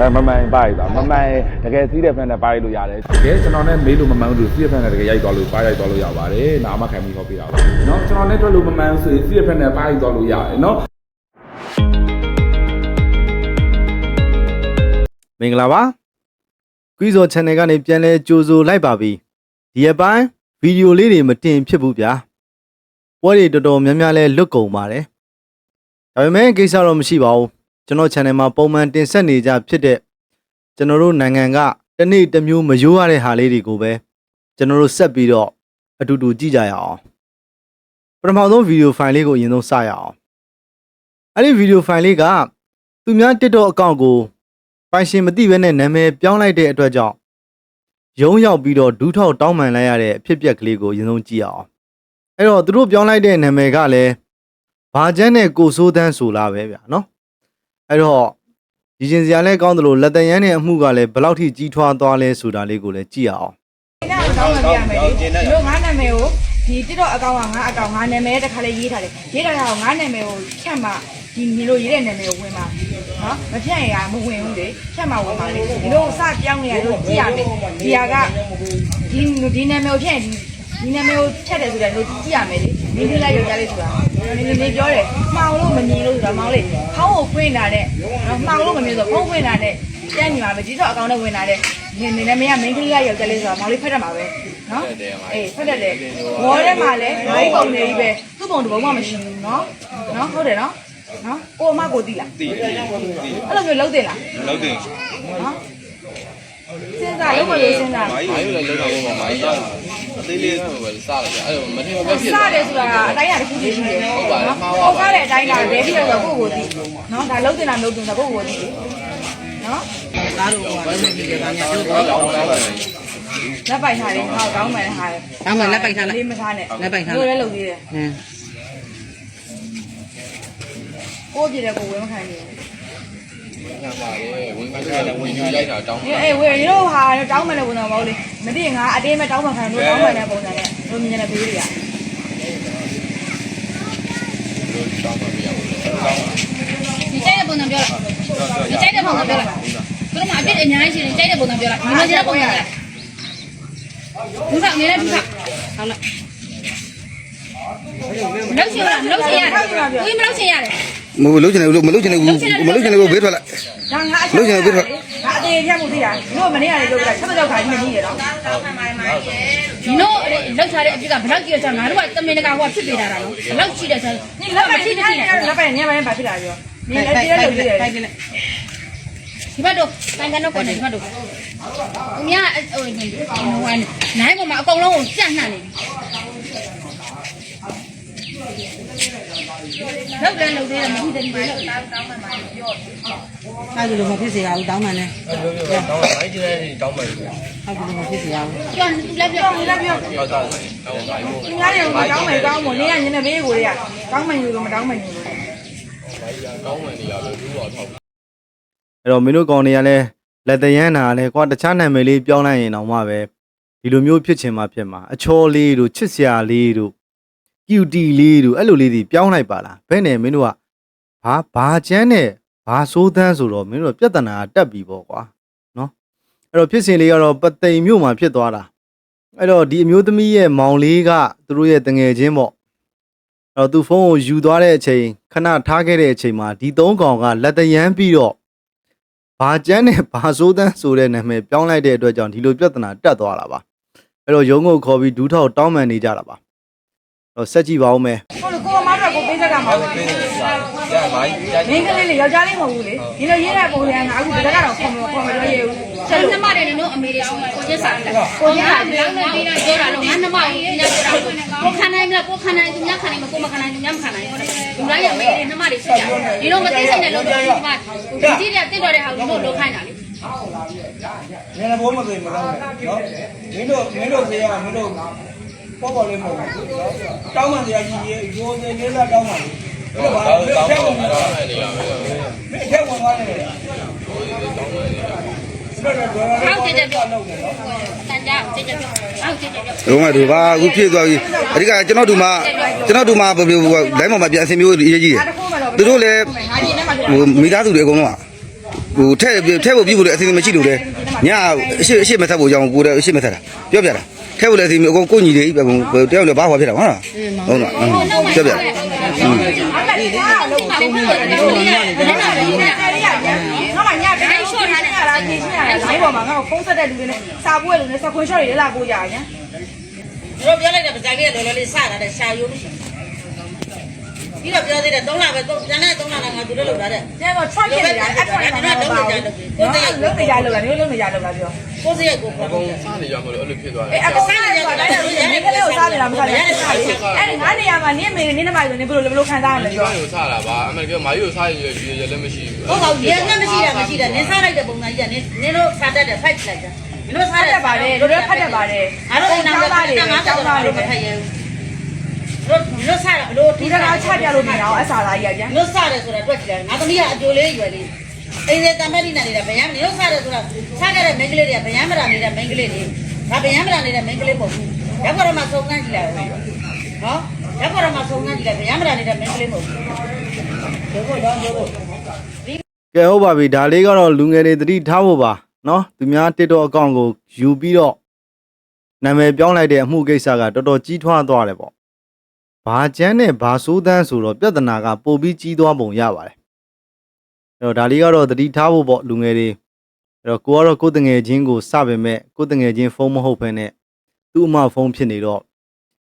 အဲမမှန်ပါရတာမမှန်တကယ်စီးတဲ့ဖက်နဲ့ပါရလို့ရတယ်တကယ်ကျွန်တော်နဲ့မေးလို့မမှန်ဘူးလို့စီးတဲ့ဖက်နဲ့တကယ်ရိုက်သွားလို့ပါရိုက်သွားလို့ရပါတယ်နားမခံပြီးဟောပြတာပါเนาะကျွန်တော်နဲ့တွေ့လို့မမှန်ဆိုရင်စီးတဲ့ဖက်နဲ့ပါရိုက်သွားလို့ရတယ်เนาะ မင်္ဂလာပါကွီဇော် channel ကနေပြန်လဲကြိုဆိုလိုက်ပါပြီဒီအပိုင်းဗီဒီယိုလေးတွေမတင်ဖြစ်ဘူးဗျာပွဲတွေတော်တော်များများလဲလွတ်ကုန်ပါတယ်ဒါပေမဲ့ကိစ္စတော့မရှိပါဘူး ကျွန်တော် channel မှာပုံမှန်တင်ဆက်နေကြဖြစ်တဲ့ကျွန်တော်တို့နိုင်ငံကတစ်နေ့တစ်မျိုးမရိုးရတဲ့ဟာလေးတွေကိုပဲကျွန်တော်တို့ဆက်ပြီးတော့အတူတူကြည့်ကြရအောင်ပထမဆုံးဗီဒီယိုဖိုင်လေးကိုအရင်ဆုံးစရအောင်အဲ့ဒီဗီဒီယိုဖိုင်လေးကသူများ TikTok အကောင့်ကိုပိုင်ရှင်မသိဘဲနဲ့နာမည်ပြောင်းလိုက်တဲ့အတွက်ကြောင့်ရုံးရောက်ပြီးတော့ဒူးထောက်တောင်းပန်လိုက်ရတဲ့အဖြစ်အပျက်ကလေးကိုအရင်ဆုံးကြည့်အောင်အဲ့တော့သူတို့ပြောင်းလိုက်တဲ့နာမည်ကလည်းဘာကျန်းနဲ့ကိုစိုးတန်းဆိုလာပဲဗျာနော် အဲ့တော့ဒီချင်းစရာလဲကောင်းတယ်လို့လက်တရန်နဲ့အမှုကလည်းဘယ်လောက်ထိကြီးထွားသွားလဲဆိုတာလေးကိုလည်းကြည့်အောင်နာမည်ကောင်းမှပြရမယ်လေဒီလိုငါနာမည်ကိုဒီ TikTok အကောင့်ကငါအကောင့်ငါနာမည်တစ်ခါလေးရေးထားတယ်ရေးထားတာကိုငါနာမည်ကိုဖြတ်မှဒီညီလိုရေးတဲ့နာမည်ကိုဝင်ပါနော်မဖြတ်ရင်ကမဝင်ဘူးလေဖြတ်မှဝင်ပါလေဒီလိုစပြောင်းနေရလို့ကြည့်ရမယ်ဒီဟာကဒီဒီနာမည်ကိုဖြတ်ရင်ဒီနာမည်ကိုဖြတ်တယ်ဆိုတဲ့လို့ကြည့်ရမယ်လေ ဒီလိုလိုက်ရောက်ကြလေးဆိုတာဒီလိုလေးပြောတယ်မှောင်လို့မမြင်လို့ဆိုတာမောင်လေးဖောင်းကိုဖွင့်တာတဲ့နော်မှောင်လို့မမြင်ဆိုဖုံးဖွင့်တာတဲ့ကြမ်းညီမှာပဲဒီတော့အကောင့်နဲ့ဝင်တာတဲ့ဒီနေနာမည်က main ကလေးရောက်ကြလေးဆိုတာမောင်လေးဖတ်တတ်မှာပဲနော်အေးဖတ်တတ်တယ်ဝေါ်ထဲမှာလည်းဘိုးပုံနေကြီးပဲသူ့ပုံတစ်ပုံမှမရှိဘူးနော်နော်ဟုတ်တယ်နော်နော်ကိုအမကိုသိလားသိတယ်အဲ့လိုမျိုးလုံးတင်လားလောက်တင်နော်စဉ်းစားလုံးမလို့စဉ်းစားမာကြီးလည်းလောက်တော့ပေါ့မာကြီး အသေးလေးပဲစားလိုက်အဲ့လိုမထင်မပဲဖြစ်စတယ်ဆိုတာအတိုင်းအတာတစ်ခုတည်းရှိတယ်ဟုတ်ပါဘူးဟောကားတဲ့အတိုင်းတာဘယ်ဖြစ်တော့ကိုယ့်ကိုသိနော်ဒါလုံးတင်တာလုံးတင်တာကိုယ့်ကိုသိနော်သားတို့ကလည်းမကြည့်ကြပါညာတို့တော့ကောင်းကောင်းပါလေလက်ပိုက်ထားတယ်ဟောကောင်းမယ်ဟာတောင်းမှလက်ပိုက်ထားလိုက်လေးမထားနဲ့လက်ပိုက်ထားလို့လိုက်လည်းလုပ်သေးတယ်ဟမ်ကိုပြည့်တဲ့ကိုဝဲမခံနေဘူး မှန်ပါရဲ့ဝင်မထားတဲ့ဝင်ယူလိုက်တာတောင်းအေးအေးဝေရီတို့ဟာတော့တောင်းမှလည်းဝင်တော့မဟုတ်လေမသိရင်ငါအတင်းမတောင်းမှခံလို့တောင်းမှလည်းပုံစံနဲ့တို့မြင်တဲ့ဘေးတွေကလို့တောင်းမှမရဘူးလေတောင်းမှဒီကြိုက်တဲ့ပုံစံပြောလိုက်ဒီကြိုက်တဲ့ပုံစံပြောလိုက်သူတို့မှအပြစ်အများကြီးရှိနေကြိုက်တဲ့ပုံစံပြောလိုက်မင်းတို့ကြိုက်တဲ့ပုံစံလိုက်ဒုက္ခငယ်တဲ့ဒုက္ခဟုတ်လားမလုပ်ချင်ရမလုပ်ချင်ရတယ်ကိုကြီးမလုပ်ချင်ရတယ် မလို့ကျင်လို့မလို့ကျင်လို့မလို့ကျင်လို့ဘေးထွက်လိုက်ဒါငါအလို့ကျင်လို့ဘေးထွက်ဒါအသေးရမှုသိတာတို့မနေ့ကလည်းပြောပြတာဆက်ကြောက်ခါကြီးမကြီးရတော့ဒီတော့လောက်ထားတဲ့အဖြစ်ကဘလောက်ကြီးရချင်ငါတို့ကတမင်တကာဟိုကဖြစ်ပေးတာတော့ဘလောက်ကြီးတယ်ဆိုညလက်ပဲထိတယ်လက်ပဲညမင်းဘာဖြစ်လာရောညလက်ပြေလို့ပြေတယ်ဒီဘက်တို့နိုင်ငံတော့ပေါ်နေဒီဘက်တို့။သူများဟိုနိုင်ပေါ်မှာအကုန်လုံးကိုစက်နှံ့နေပြီ။ လောက်တယ်လောက်တယ်မဟုတ်တယ်ဒီလိုလောက်တောင်းမှန်ပါပြော။အဲ့ဒီလိုမဖြစ်စေရဘူးတောင်းမှန်လဲ။ပြောပြောတောင်းမှန်မိုက်ကျဲတောင်းမှန်ပြော။အဲ့ဒီလိုမဖြစ်စေရဘူး။ပြောသူလည်းပြောသူလည်းပြော။ပြောသားတယ်။တောင်းမှန်။သူများတွေကတောင်းမှန်ကောင်းမို့နေရညနေဘေးကိုတွေကတောင်းမှန်ယူလို့မတောင်းမှန်ယူလို့။မိုက်ကျဲတောင်းမှန်နေရလို့သူ့တော်ထောက်။အဲ့တော့မင်းတို့ကောင်တွေကလည်းလက်တရန်နာလဲကွာတခြားနာမည်လေးပြောင်းလိုက်ရင်တော့မှပဲဒီလိုမျိုးဖြစ်ချင်မှဖြစ်မှာအချောလေးတို့ချစ်စရာလေးတို့ QT လေးတို့အဲ့လိုလေးတွေပြောင်းလိုက်ပါလားဘယ်နဲ့မင်းတို့ကဘာဘာချမ်းနဲ့ဘာစိုးသန်းဆိုတော့မင်းတို့ပြဿနာတက်ပြီပေါ့ကွာနော်အဲ့တော့ဖြစ်စဉ်လေးကတော့ပသိမ်မြို့မှာဖြစ်သွားတာအဲ့တော့ဒီအမျိုးသမီးရဲ့မောင်လေးကသူတို့ရဲ့တငယ်ချင်းပေါ့အဲ့တော့သူဖုန်းကိုယူသွားတဲ့အချိန်ခဏထားခဲ့တဲ့အချိန်မှာဒီသုံးကောင်ကလက်တရန်ပြီးတော့ဘာကျန်းနဲ့ဘာစိုးတန်းဆိုတဲ့နာမည်ပြောင်းလိုက်တဲ့အတွက်ကြောင့်ဒီလိုပြဿနာတက်သွားတာပါအဲ့တော့ရုံးကိုခေါ်ပြီးဒူးထောက်တောင်းပန်နေကြတာပါအဲ့ တော့ဆက်ကြည့်ပါဦးမယ်ဟိုကိုမတော်ကိုပေးချက်ကမှာပေးနေစားရမိုင်းရိုက်မင်းကလေးလေယောက်ျားလေးမဟုတ်ဘူးလေဒီလိုရေးတဲ့ပုံစံကအခုဒီကတော့ခေါ်မခေါ်မလို့ရေဘူးကျန်နှမတွေနဲ့အမေတွေကိုကျက်စားတယ်ကိုကျက်စားတယ်လောက်နေပြီးတော့ပြောတာတော့ငါနှမကိုညပြောတာကိုခံနိုင်မလားကိုခံနိုင်သူများခံနိုင်မကိုမခံနိုင်သူများမခံနိုင်ဘူးလားရမေးနှမတွေရှိကြဒီလိုမသိစိတ်နဲ့လို့တော့ဒီမှာဒီကြီးတဲ့တက်တော်တဲ့ဟာကိုလို့ခိုင်းတာလေနည်းနည်းဘိုးမသိမကောင်းဘူးနော်မင်းတို့မင်းတို့ဆေးရမင်းတို့ ပေါ့ပေါ့လေးမဟုတ်ဘူးနော်တောင်းမှန်တရားကြီးရေရိုးသေးလေးလားတောင်းမှန်လေဒါပါတောင်းမင်းတောင်းထက်ပါဝင်တော့သွားနေရပဲမင်းထက်ဝင်သွားတယ်တော်တော်တော်ဟောက်ကြက်ကြက်ပြောလုပ်နေနော်တန်ကြကြက်ကြက်ပြောဟောက်ကြက်ကြက်ပြောတော့ငါတို့ဘာအခုဖြစ်သွားပြီအဓိကကျွန်တော်တို့မှာကျွန်တော်တို့မှာဘယ်လိုလိုင်းပေါ်မှာပြန်အစင်မျိုးအရေးကြီးတယ်ဒါတစ်ခုမှတော့သူတို့လည်းငါကြီးနဲ့မှဟိုမိသားစုတွေအကုန်လုံးကဟိုထဲထဲဖို့ပြုဖို့လည်းအစီအစဉ်မရှိလို့လေညအရှိအရှိမဆက်ဖို့ကြောင်းကိုလည်းအရှိမဆက်တာပြောပြတာ ထဲဖို့လည်းအစီအစဉ်အကုန်ကိုညီတွေတယောက်လည်းဘာဟောဖြစ်တာဟုတ်လားဟုတ်လားပြောပြတာငါမညပြိုင်ရှော့ထားတဲ့အားဖြည့်ရှင်းရတာလိုင်းပေါ်မှာငါ့ကိုဖုန်းဆက်တဲ့လူတွေနဲ့စာပွေးလူနဲ့စခွန်ရှော့တွေလာကိုကြရညာတို့ပြောလိုက်တဲ့ပဇာကြီးကလောလောလေးစတာတဲ့ရှာယိုးလို့ပြီးတော့ပြောသေးတယ်3လပဲ3ကျန်တဲ့3လကငါသူတို့လောက်တာတဲ့ကျဲတော့ track ဖြစ်နေတာအဲ့ပေါ်မှာတော့လုံးနေကြလုံးနေကြလုံးလားမျိုးလုံးနေကြလုံးလားပြော ကိုစိတ်ကိုခေါ်အကုန်စားနေကြမှာလို့အဲ့လိုဖြစ်သွားတယ်အေးအခုစားနေကြတာလည်းနင်းကလေးကိုစားနေတာမစားနဲ့အဲ့ဒီငါနေရာမှာနင်းမေနင်းနမိုင်ဆိုနေဘယ်လိုဘယ်လိုခံစားရလဲဒီပြောကောင်ကိုစားတာပါအမေကမာယူကိုစားရင်ရရလည်းမရှိဘူးဟုတ်ပါဘူးရဲကမရှိတာမရှိတာနင်းစားလိုက်တဲ့ပုံစံကြီးကနင်းနင်းတို့စားတတ်တယ်ဖိုက်လိုက်တာနင်းတို့ဖတ်တတ်ပါတယ်တို့တို့ဖတ်တတ်ပါတယ်ငါတို့အိမ်နောက်သားတွေငါတောင်းတာလို့မဖက်ရဘူးတို့တို့စားတယ်လို့ဒီကနာချပြလို့နေတာအစားသားကြီးကြတို့စားတယ်ဆိုတာတွေ့ကြတယ်ငါသမီးကအကျိုးလေးရွယ်လေး အိမ်ထဲတမက်တိနဲ့နေတာဗျာမင်းတို့စားတယ်ဆိုတာစားကြတဲ့မိန်းကလေးတွေကဗျာမရာနေတဲ့မိန်းကလေးတွေငါဗျာမရာနေတဲ့မိန်းကလေးပေါ့ဘူးရောက်ကြတော့မှသုံးကန်းကြည့်လိုက်နော်ရောက်ကြတော့မှသုံးကန်းကြည့်လိုက်ဗျာမရာနေတဲ့မိန်းကလေးပေါ့ဘူးဒီကိုတော့ဒီကိုကဲဟုတ်ပါပြီဒါလေးကတော့လူငယ်တွေသတိထားဖို့ပါနော်သူများ TikTok အကောင့်ကိုယူပြီးတော့နာမည်ပြောင်းလိုက်တဲ့အမှုကိစ္စကတော်တော်ကြီးထွားသွားတယ်ပေါ့ဘာကျန်းနဲ့ဘာဆိုးတန်းဆိုတော့ပြဿနာကပိုပြီးကြီးသွားပုံရပါတယ် အဲ့တော့ဒါလေးကတော့သတိထားဖို့ပေါ့လူငယ်တွေအဲ့တော့ကိုကတော့ကိုယ်တငယ်ချင်းကိုစပေမဲ့ကိုယ်တငယ်ချင်းဖုန်းမဟုတ်ဘဲနဲ့သူ့အမဖုန်းဖြစ်နေတော့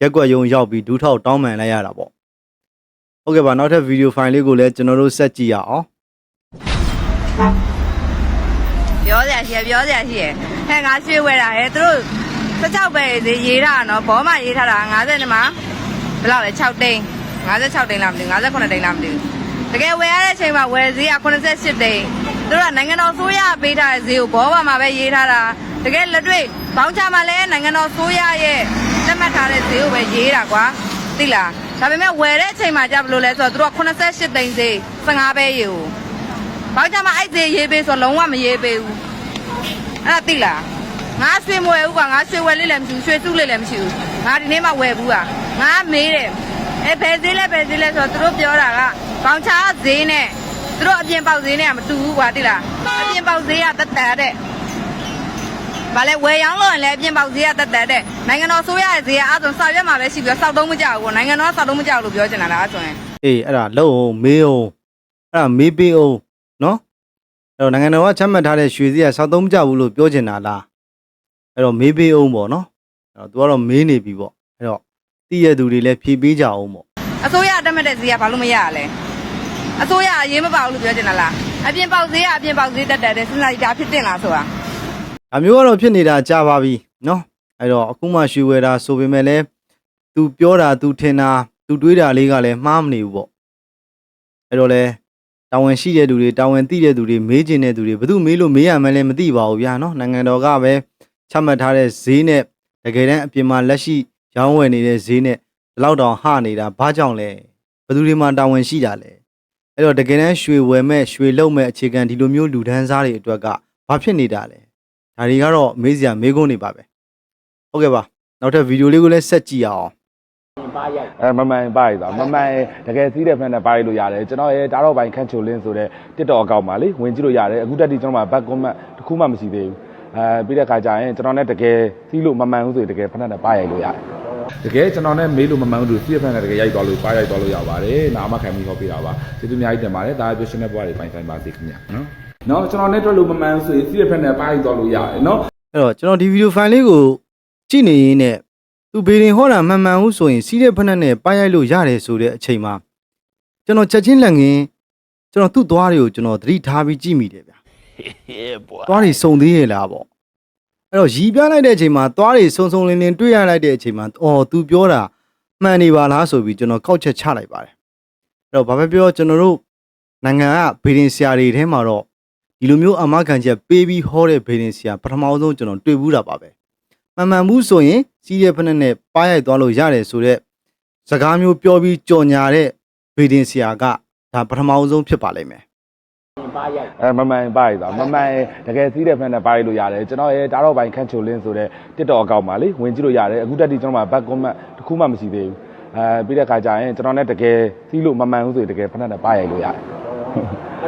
ရက်ကွက်ယုံရောက်ပြီးဒူးထောက်တောင်းပန်လိုက်ရတာပေါ့ဟုတ်ကဲ့ပါနောက်ထပ်ဗီဒီယိုဖိုင်လေးကိုလည်းကျွန်တော်တို့ဆက်ကြည့်ရအောင်ပြောစရာရှိရပြောစရာရှိရဟဲ့ငါရွှေဝဲတာဟဲ့သူတို့16ပဲဈေးရေးထားတာနော်ဘောမရေးထားတာ50နဲ့မှာဘယ်လောက်လဲ6တိန်း56တိန်းလားမသိဘူး58တိန်းလားမသိဘူး တကယ်ဝယ်ရတဲ့အချိန်မှာဝယ်ဈေးက88တိန်းသူတို့ကနိုင်ငံတော်ဆိုးရပေးထားတဲ့ဈေးကိုဘောမမှာပဲရေးထားတာတကယ်လက်တွေ့ဘောင်းချမှာလည်းနိုင်ငံတော်ဆိုးရရဲ့လက်မှတ်ထားတဲ့ဈေးကိုပဲရေးတာကွာသိလားဒါပေမဲ့ဝယ်တဲ့အချိန်မှာကြဘယ်လိုလဲဆိုတော့သူတို့က88တိန်းဈေး15ပဲရေကိုဘာကြောင့်မအဲ့ဒီရေးပေးဆိုလုံးဝမရေးပေးဘူးအဲ့ဒါသိလားငါရွှေမဝယ်ဘူးကွာငါရွှေဝယ်လေးလည်းမရှိဘူးရွှေစုလေးလည်းမရှိဘူးငါဒီနေ့မှဝယ်ဘူးကွာငါမေးတယ်အဲဘယ်ဈေးလဲဘယ်ဈေးလဲဆိုတော့သူတို့ပြောတာက ဘောင်ချာဈေးနဲ့သူတို့အပြင်ပေါက်ဈေးနဲ့ကမတူဘူးကွာသိလားအပြင်ပေါက်ဈေးကတက်တက်တဲ့ဘာလဲဝယ်ရောင်းလို့ရင်လည်းအပြင်ပေါက်ဈေးကတက်တက်တဲ့နိုင်ငံတော်ဆိုရရဲ့ဈေးကအဲ့ဆိုစာရွက်မှာပဲရှိပြီးတော့စောက်သုံးမကြဘူးကွာနိုင်ငံတော်ကစောက်သုံးမကြဘူးလို့ပြောချင်တာလားအဲ့ဆိုရင်အေးအဲ့ဒါလုံအောင်မေးအောင်အဲ့ဒါမေးပေးအောင်နော်အဲ့တော့နိုင်ငံတော်ကချမှတ်ထားတဲ့ရွှေစည်းကစောက်သုံးမကြဘူးလို့ပြောချင်တာလားအဲ့တော့မေးပေးအောင်ပေါ့နော်အဲ့တော့ तू ကတော့မေးနေပြီပေါ့အဲ့တော့တည့်ရသူတွေလည်းဖြေပေးကြအောင်ပေါ့အစိုးရအတက်မဲ့တဲ့ဈေးကဘာလို့မရရလဲ အစိုးရအရေးမပါဘူးလို့ပြောချင်တာလားအပြင်ပေါက်ဈေးကအပြင်ပေါက်ဈေးတက်တက်တဲ့စဉ်းစားကြည့်ဒါဖြစ်တင်လားဆိုတာ ဒါမျိုးကတော့ဖြစ်နေတာကြာပါပြီနော်အဲ့တော့အခုမှရွှေဝယ်တာဆိုပေမဲ့လည်း तू ပြောတာ तू ထင်တာ तू တွေးတာလေးကလည်းမှားမနေဘူးပေါ့အဲ့တော့လေတာဝန်ရှိတဲ့သူတွေတာဝန်သိတဲ့သူတွေမေးချင်တဲ့သူတွေဘယ်သူမေးလို့မေးရမှန်းလည်းမသိပါဘူးဗျာနော်နိုင်ငံတော်ကပဲချမှတ်ထားတဲ့ဈေးနဲ့တကယ်တမ်းအပြင်မှာလက်ရှိရောင်းဝယ်နေတဲ့ဈေးနဲ့ဒီလောက်တောင်ဟနေတာဘာကြောင့်လဲဘယ်သူတွေမှတာဝန်ရှိတာလဲ အဲ့တော့တကယ်တမ်းရွှေဝယ်မဲ့ရွှေလုံးမဲ့အခြေခံဒီလိုမျိုးလူဒန်းစားတွေအတွက်ကဘာဖြစ်နေတာလဲဒါတွေကတော့မေးစရာမေးခွန်းတွေပါပဲဟုတ်ကဲ့ပါနောက်ထပ်ဗီဒီယိုလေးကိုလည်းဆက်ကြည့်ရအောင်အဲမမှန်ပါရည်သားမမှန်တကယ်စီးတဲ့ဖက်နဲ့ပါရလို့ရတယ်ကျွန်တော်ရဲ့တားတော့ပိုင်းခန့်ချိုလင်းဆိုတဲ့ TikTok အကောင့်ပါလေဝင်ကြည့်လို့ရတယ်အခုတက်တီကျွန်တော်မှာ back comment တစ်ခုမှမရှိသေးဘူးအဲပြီးတဲ့ခါကျရင်ကျွန်တော်နဲ့တကယ်စီးလို့မမှန်ဘူးဆိုရင်တကယ်ဖက်နဲ့ပါရိုက်လို့ရတယ် တကယ်ကျွန်တော်နဲ့မေးလို့မမှန်ဘူးလို့စီးတဲ့ဖက်နဲ့တကယ်ရိုက်သွားလို့ပါရိုက်သွားလို့ရပါတယ်နားမခံပြီးဟောပြတာပါကျေးဇူးအများကြီးတင်ပါတယ်ဒါပြောရှင်တဲ့ဘဝတွေပိုင်ဆိုင်ပါစေခင်ဗျာနော်နော်ကျွန်တော်နဲ့တွေ့လို့မမှန်ဘူးဆိုရင်စီးတဲ့ဖက်နဲ့ပါရိုက်သွားလို့ရတယ်နော်အဲ့တော့ကျွန်တော်ဒီဗီဒီယိုဖိုင်လေးကိုကြည့်နေရင်းနဲ့သူဘေရင်ဟောတာမှန်မှန်ဟုဆိုရင်စီးတဲ့ဖက်နဲ့ပါရိုက်လို့ရတယ်ဆိုတဲ့အချိန်မှာကျွန်တော်ချက်ချင်းလက်ငင်းကျွန်တော်သူ့သွားတွေကိုကျွန်တော်သတိထားပြီးကြည့်မိတယ်ဗျာသွားတွေစုံသေးရဲ့လားပေါ့ အဲ့တော့ရီပြလိုက်တဲ့အချိန်မှာသွားတွေစုံစုံလင်းလင်းတွေ့ရလိုက်တဲ့အချိန်မှာအော်သူပြောတာမှန်နေပါလားဆိုပြီးကျွန်တော်ကောက်ချက်ချလိုက်ပါတယ်အဲ့တော့ဘာပဲပြောကျွန်တော်တို့နိုင်ငံကဘေရင်ဆရာတွေထဲမှာတော့ဒီလိုမျိုးအမခံချက်ပေးပြီးဟောတဲ့ဘေးရင်ဆရာပထမဆုံးကျွန်တော်တွေ့ဘူးတာပါပဲမှန်မှန်ဘူးဆိုရင်စီးတဲ့ဖက်နဲ့ပါရိုက်သွားလို့ရတယ်ဆိုတော့စကားမျိုးပြောပြီးကြော်ညာတဲ့ဘေးရင်ဆရာကဒါပထမဆုံးဖြစ်ပါလိမ့်မယ် အဲမမှန်ပါရည်သားမမှန်တကယ်စီးတဲ့ဖက်နဲ့ပါရလို့ရတယ်ကျွန်တော်ရဲ့တားတော့ပိုင်းခန့်ချိုလင်းဆိုတဲ့ TikTok အကောင့်ပါလေဝင်ကြည့်လို့ရတယ်အခုတက်တီကျွန်တော်မှာ back comment တစ်ခုမှမရှိသေးဘူးအဲပြီးတဲ့ခါကျရင်ကျွန်တော်နဲ့တကယ်စီးလို့မမှန်ဘူးဆိုရင်တကယ်ဖက်နဲ့ပါရိုက်လို့ရတယ်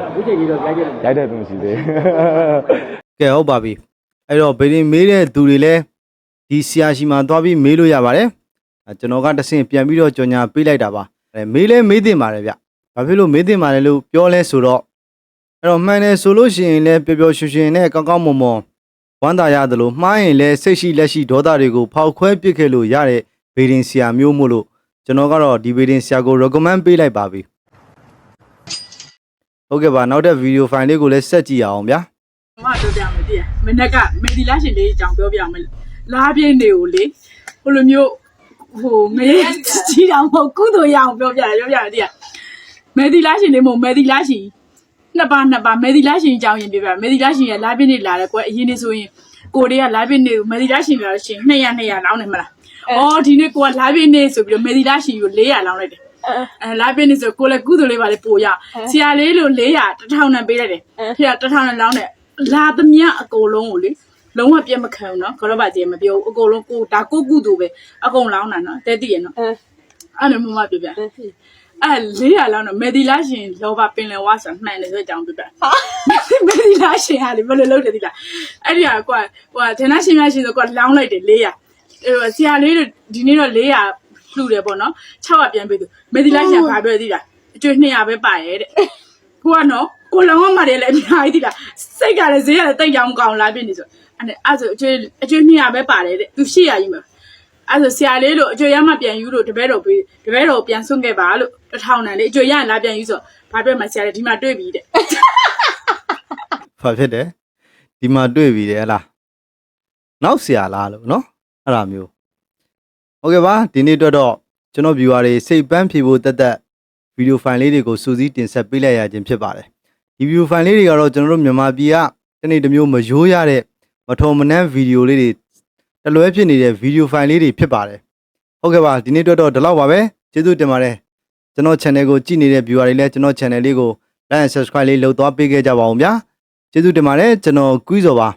အခုချိန်ကြီးတော့ရိုက်တယ်ရိုက်တဲ့သူမရှိသေးကဲဟုတ်ပါပြီအဲ့တော့ဗေဒင်မေးတဲ့သူတွေလည်းဒီဆရာရှိမှသွားပြီးမေးလို့ရပါတယ်အဲကျွန်တော်ကတဆင့်ပြန်ပြီးတော့ကြော်ညာပေးလိုက်တာပါအဲမေးလဲမေးတင်ပါတယ်ဗျဘာဖြစ်လို့မေးတင်ပါတယ်လို့ပြောလဲဆိုတော့ အဲ့တော့မှန်တယ်ဆိုလို့ရှိရင်လည်းပျော်ပျော်ရွှင်ရွှင်နဲ့ကောင်းကောင်းမွန်မွန်ဝမ်းသာရတယ်လို့မှားရင်လည်းစိတ်ရှိလက်ရှိဒေါသတွေကိုဖောက်ခွဲပစ်ခဲ့လို့ရတဲ့ဗေဒင်ဆရာမျိုးမို့လို့ကျွန်တော်ကတော့ဒီဗေဒင်ဆရာကို recommend ပေးလိုက်ပါပြီဟုတ်ကဲ့ပါနောက်တဲ့ဗီဒီယိုဖိုင်လေးကိုလည်းဆက်ကြည့်ရအောင်ဗျာမပြောပြမယ်တည်ရမနေ့ကမေဒီလာရှင်လေးအကြောင်းပြောပြမယ်လားပြင်းတွေကိုလေဟိုလိုမျိုးဟိုငရေကြီးတောင်မဟုတ်ကုသိုလ်ရအောင်ပြောပြတယ်ပြောပြတယ်တည်ရမေဒီလာရှင်လေးမဟုတ်မေဒီလာရှင် နှစ်ပါးနှစ်ပါးမေဒီလာရှင်အကြောင်းရင်ပြပြမေဒီလာရှင်ရဲ့လားပြင်းတွေလာတယ်ကွယ်အရင်နေဆိုရင်ကိုတွေကလားပြင်းတွေကိုမေဒီလာရှင်ပြောလို့ရှိရင်200 200လောင်းနေမလားအော်ဒီနေ့ကိုကလားပြင်းနေဆိုပြီးတော့မေဒီလာရှင်ကို400လောင်းလိုက်တယ်အဲလာပြင်းနေဆိုကိုလည်းကုသိုလ်လေးပါလေပို့ရဆရာလေးလို့400 1000နဲ့ပေးလိုက်တယ်ဖေက1000နဲ့လောင်းတယ်လာသမျှအကုန်လုံးကိုလေလုံးဝပြတ်မခံဘူးနော်ခရော့ပါကြီးမပြောဘူးအကုန်လုံးကိုဒါကိုကုသူပဲအကုန်လောင်းတာနော်တဲတည်ရနော်အဲ့လိုမှမပြပြ အဲ့လေးရလောင်းတော့မေဒီလာရှင်လောဘပင်လယ်ဝါဆိုမှန်တယ်ဆိုတဲ့အကြောင်းပြပြမေဒီလာရှင်ဟာလေဘယ်လိုလုပ်တယ်ဒီလားအဲ့ဒီကကွာဟိုကဒေနာရှင်များရှင်ဆိုကွာလောင်းလိုက်တယ်လေးရအဲ့ဆရာလေးတို့ဒီနေ့တော့လေးရလှူတယ်ပေါ့နော်600ပြန်ပေးသူမေဒီလာရှင်ကဘာပြောသိလားအကျွေး200ပဲပါရဲ့တဲ့ကိုကနော်ကိုလောင်းမတယ်လည်းအများကြီးတိလားစိတ်ကလည်းဈေးကလည်းတိတ်ကြောင်ကောင်းလာပြီနေဆိုအဲ့ဒါအဲ့ဆိုအကျွေးအကျွေး200ပဲပါတယ်တဲ့သူ800ကြီးမှာ အဲ့ဆိုဆရာလေးလို့အကျွေးရမှပြန်ယူလို့တပည့်တော်ပေးတပည့်တော်ပြန်ဆွန့်ခဲ့ပါလို့တစ်ထောင်တန်လေးအကျွေးရရင်လာပြန်ယူဆိုဘာပြောမှဆရာလေးဒီမှာတွေ့ပြီတဲ့ဘာဖြစ်တယ်ဒီမှာတွေ့ပြီတယ်ဟလားနောက်ဆရာလားလို့နော်အဲ့ဒါမျိုးဟုတ်ကဲ့ပါဒီနေ့အတွက်တော့ကျွန်တော် viewer တွေစိတ်ပန်းဖြေဖို့တက်တက်ဗီဒီယိုဖိုင်လေးတွေကိုစူးစီးတင်ဆက်ပေးလိုက်ရခြင်းဖြစ်ပါတယ်ဒီဗီဒီယိုဖိုင်လေးတွေကတော့ကျွန်တော်တို့မြန်မာပြည်ကတနေ့တစ်မျိုးမရိုးရတဲ့မထုံမနှမ်းဗီဒီယိုလေးတွေ တလွဲဖြစ်နေတဲ့ဗီဒီယိုဖိုင်လေးတွေဖြစ်ပါတယ်ဟုတ်ကဲ့ပါဒီနေ့အတွက်တော့ဒီလောက်ပါပဲကျေးဇူးတင်ပါတယ်ကျွန်တော် channel ကိုကြည့်နေတဲ့ viewer တွေလည်းကျွန်တော် channel လေးကို like and subscribe လေးလုပ်သွားပေးခဲ့ကြပါအောင်ဗျာကျေးဇူးတင်ပါတယ်ကျွန်တော်ကွီးစော်ပါ